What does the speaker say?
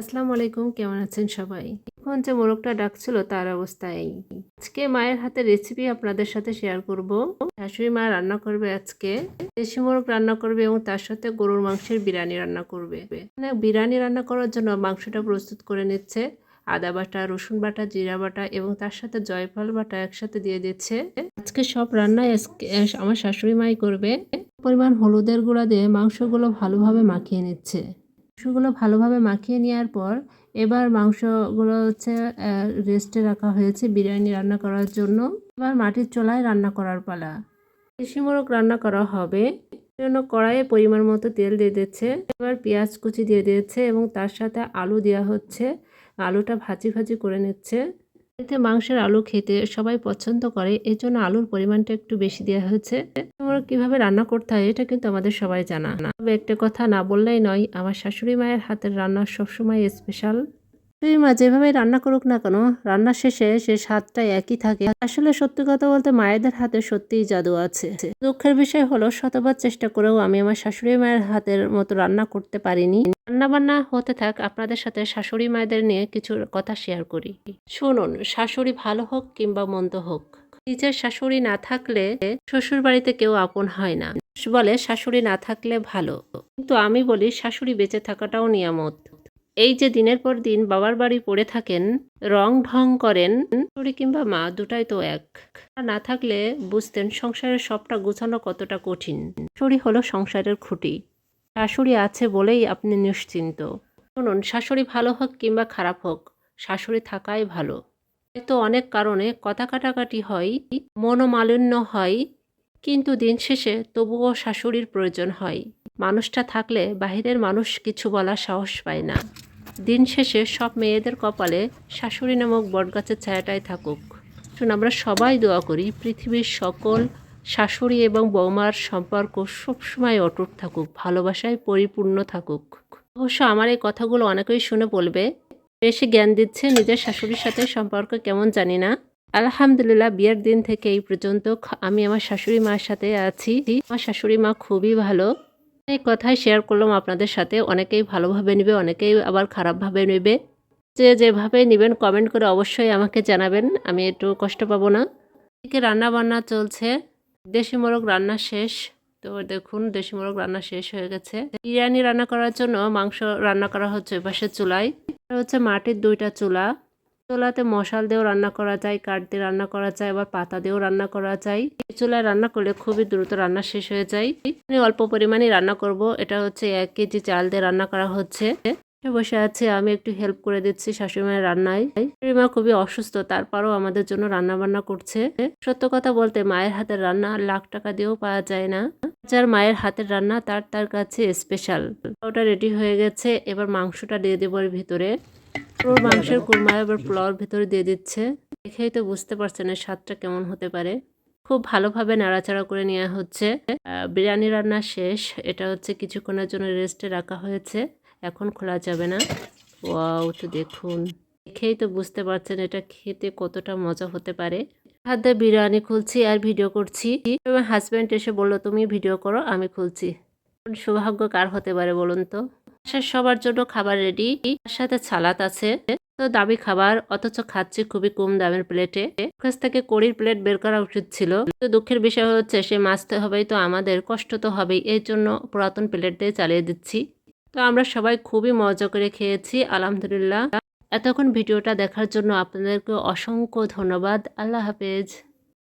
আসসালামু আলাইকুম, কেমন আছেন সবাই? এখন যে মোরগটা ডাকছিল তার অবস্থা এই। আজকে মায়ের হাতে রেসিপি আপনাদের সাথে শেয়ার করব। শাশুড়ি মা রান্না করবে আজকে। দেশি মোরগ রান্না করবে এবং তার সাথে গরুর মাংসের বিরিয়ানি রান্না করবে। মানে বিরিয়ানি রান্না করার জন্য মাংসটা প্রস্তুত করে নিচ্ছে। আদা বাটা, রসুন বাটা, জিরা বাটা এবং তার সাথে জয়ফল বাটা একসাথে দিয়ে দিচ্ছে। আজকে সব রান্নাই আমার শাশুড়ি মাই করবে। পরিমাণ হলুদের গুঁড়া দিয়ে মাংসগুলো ভালোভাবে মাখিয়ে নিচ্ছে। মাংসগুলো ভালোভাবে মাখিয়ে নেওয়ার পর এবার মাংসগুলো হচ্ছে রেস্টে রাখা হয়েছে বিরিয়ানি রান্না করার জন্য। এবার মাটির চোলায় রান্না করার পালা। দেশি মোরগ রান্না করা হবে। জন্য কড়াইয়ে পরিমাণ মতো তেল দিয়ে দিচ্ছে। এবার পেঁয়াজ কুচি দিয়ে দিয়েছে এবং তার সাথে আলু দেওয়া হচ্ছে। আলুটা ভাজি ভাজি করে নিচ্ছে। এতে মাংসের আলু খেতে সবাই পছন্দ করে এই জন্য আলুর পরিমাণটা একটু বেশি দেওয়া হয়েছে। আমরা কীভাবে রান্না করতে হয় এটা কিন্তু আমাদের সবাই জানা। না তবে একটা কথা না বললেই নয়, আমার শাশুড়ি মায়ের হাতের রান্না সবসময় স্পেশাল শাশুড়ি মা যেভাবে রান্না করুক না কেন, রান্না শেষে সে স্বাদটা একই থাকে। আসলে সত্যি কথা বলতে মায়েদের হাতে সত্যিই জাদু আছে। দুঃখের বিষয় হলো শতবার চেষ্টা করেও আমি আমার শাশুড়ি মায়ের হাতের মতো রান্না করতে পারিনি। রান্না বান্না হতে থাক, আপনাদের সাথে শাশুড়ি মায়েদের নিয়ে কিছু কথা শেয়ার করি। শুনুন, শাশুড়ি ভালো হোক কিংবা মন্দ হোক, নিজের শাশুড়ি না থাকলে শ্বশুর বাড়িতে কেউ আপন হয় না। বলে, শাশুড়ি না থাকলে ভালো। কিন্তু আমি বলি, শাশুড়ি বেঁচে থাকাটাও নিয়ামত। এই যে দিনের পর দিন বাবার বাড়ি পড়ে থাকেন, রং ঢং করেন শাশুড়ি কিংবা মা দুটাই তো এক। না থাকলে বুঝতেন সংসারের সবটা গোছানো কতটা কঠিন। শাশুড়ি হলো সংসারের খুঁটি। শাশুড়ি আছে বলেই আপনি নিশ্চিন্ত। শুনুন, শাশুড়ি ভালো হোক কিংবা খারাপ হোক, শাশুড়ি থাকাই ভালো। তো অনেক কারণে কথা কাটাকাটি হয়, মনোমালিন্য হয়, কিন্তু দিন শেষে তবুও শাশুড়ির প্রয়োজন হয়। মানুষটা থাকলে বাহিরের মানুষ কিছু বলার সাহস পায় না। দিন শেষে সব মেয়েদের কপালে শাশুড়ি নামক বটগাছের ছায়াটাই থাকুক। আমরা সবাই দোয়া করি, পৃথিবীর সকল শাশুড়ি এবং বৌমার সম্পর্ক সবসময় অটুট থাকুক, ভালোবাসায় পরিপূর্ণ থাকুক। অবশ্য আমার এই কথাগুলো অনেকেই শুনে বলবে, বেশি জ্ঞান দিচ্ছে নিজের শাশুড়ির সাথে সম্পর্ক কেমন জানি না। আলহামদুলিল্লাহ, বিয়ের দিন থেকে এই পর্যন্ত আমি আমার শাশুড়ি মার সাথে আছি। আমার শাশুড়ি মা খুবই ভালো। এই কথাই শেয়ার করলাম আপনাদের সাথে। অনেকেই ভালোভাবে নেবে, অনেকেই আবার খারাপভাবে নেবে। যে যেভাবে নেবেন কমেন্ট করে অবশ্যই আমাকে জানাবেন। আমি একটু কষ্ট পাবো না। এদিকে রান্না বান্না চলছে। দেশি মোরগ রান্না শেষ। তো দেখুন, দেশি মোরগ রান্না শেষ হয়ে গেছে। বিরিয়ানি রান্না করার জন্য মাংস রান্না করা হচ্ছে পাশে চুলায়। হচ্ছে মাটির দুইটা চুলা। চুলাতে মশাল দিয়েও রান্না করা যায়, কাঠ দিয়ে রান্না করা যায় আবার পাতা দিয়েও রান্না করা যায়। চুলায় রান্না করলে খুবই দ্রুত রান্না শেষ হয়ে যায়। আমি অল্প পরিমাণে রান্না করব। এটা হচ্ছে এক কেজি চাল দিয়ে রান্না করা হচ্ছে। বসে আছে, আমি একটু হেল্প করে দিচ্ছি শাশুড়িমায়ের রান্নায়। শাশুড়িমা খুবই অসুস্থ, তারপরও আমাদের জন্য রান্না বান্না করছে। সত্য কথা বলতে মায়ের হাতের রান্না লাখ টাকা দিয়েও পাওয়া যায় না। যার মায়ের হাতের রান্না, তার তার কাছে স্পেশাল ওটা রেডি হয়ে গেছে, এবার মাংসটা দিয়ে দেবো এর ভিতরে। পুরো মাংসের কুরমা এবার পোলাওর ভিতরে দিয়ে দিচ্ছে। দেখেই তো বুঝতে পারছেন এর স্বাদটা কেমন হতে পারে। খুব ভালোভাবে নাড়াচাড়া করে নেওয়া হচ্ছে। বিরিয়ানি রান্না শেষ। এটা হচ্ছে কিছুক্ষণের জন্য রেস্টে রাখা হয়েছে। এখন খোলা যাবে না। ওয়াও, তো দেখুন। দেখেই তো বুঝতে পারছেন এটা খেতে কতটা মজা হতে পারে। হাত বিরিয়ানি খুলছি আর ভিডিও করছি। এবং হাজব্যান্ড এসে বলল, তুমি ভিডিও করো, আমি খুলছি। সৌভাগ্য কার হতে পারে বলুন তো? সবার জন্য খাবার রেডি তার সাথে সালাদ আছে। তো দামি খাবার, অথচ খাচ্ছি খুবই কম দামের প্লেটে কাছ থেকে কড়ির প্লেট বের করা উচিত ছিল। তো দুঃখের বিষয় হচ্ছে, সে মাছতে হবেই তো আমাদের, কষ্ট তো হবেই। এই জন্য পুরাতন প্লেট দিয়ে চালিয়ে দিচ্ছি। তো আমরা সবাই খুবই মজা করে খেয়েছি, আলহামদুলিল্লাহ। এতক্ষণ ভিডিওটা দেখার জন্য আপনাদেরকে অসংখ্য ধন্যবাদ। আল্লাহ হাফেজ।